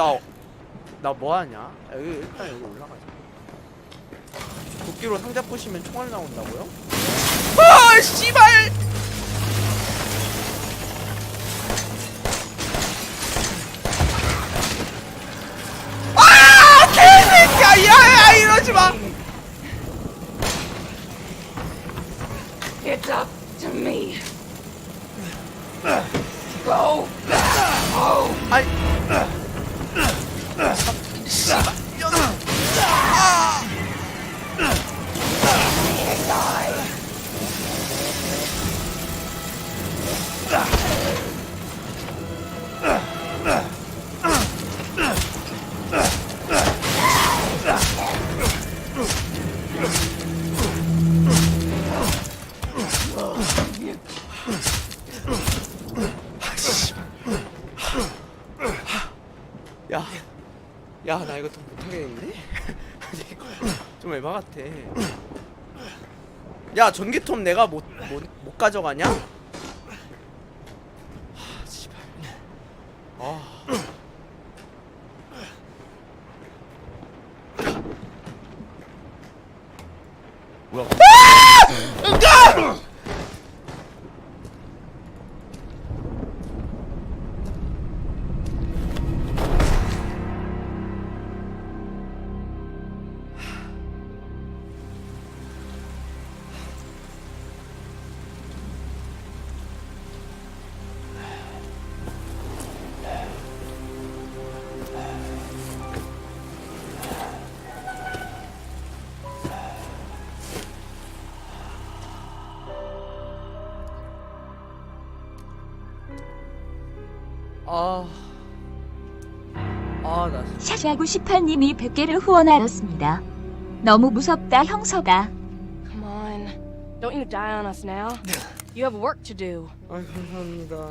나나 뭐 하냐? 여기 일단 여기 올라가자. 도끼로 상자 부시면 총알 나온다고요? 아 씨발! 아 개새끼야! 야야 이러지 마! It's up to me. Go back home. 아이 야, 야, 나 이거 더 못하겠는데? 좀 에바 같아. 야, 전기톱 내가 못, 못, 못 가져가냐? 하, 씨발. 아. 뭐야? 아. 아, 나 진짜. 샤샤구 18님이 100개를 후원하였습니다. 너무 무섭다 형서가. Come on. Don't you die on us now. You have work to do. 아, 감사합니다.